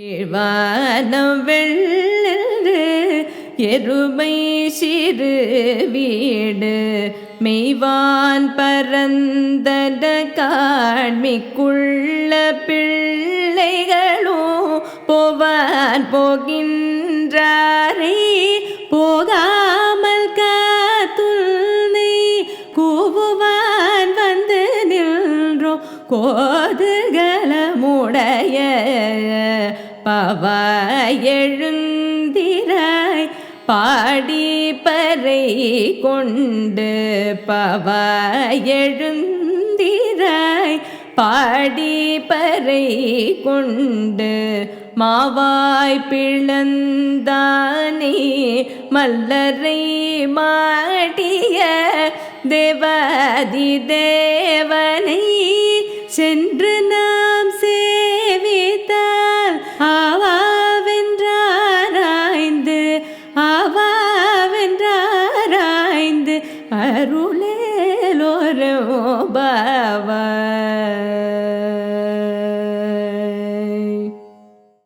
கீழ்வானம் வெள்ளது எருமை சிறு வீடு மெய்வான் பரந்தன காண்மிக்குள்ள பிள்ளைகளும் போவான் போகின்றாரே. போகாமல் காத்துனை கூவுவான் வந்து நின்றோம். கோதுகலமுடைய பவாய் எழுந்திராய் பாடி பறை கொண்டு பவாய் எழுந்திராய் பாடி பறை கொண்டு மாவாய் பிளந்தானே மல்லரை மாடிய தேவாதி தேவனை சென்று நான் അരുളേലൊരോ ഭവ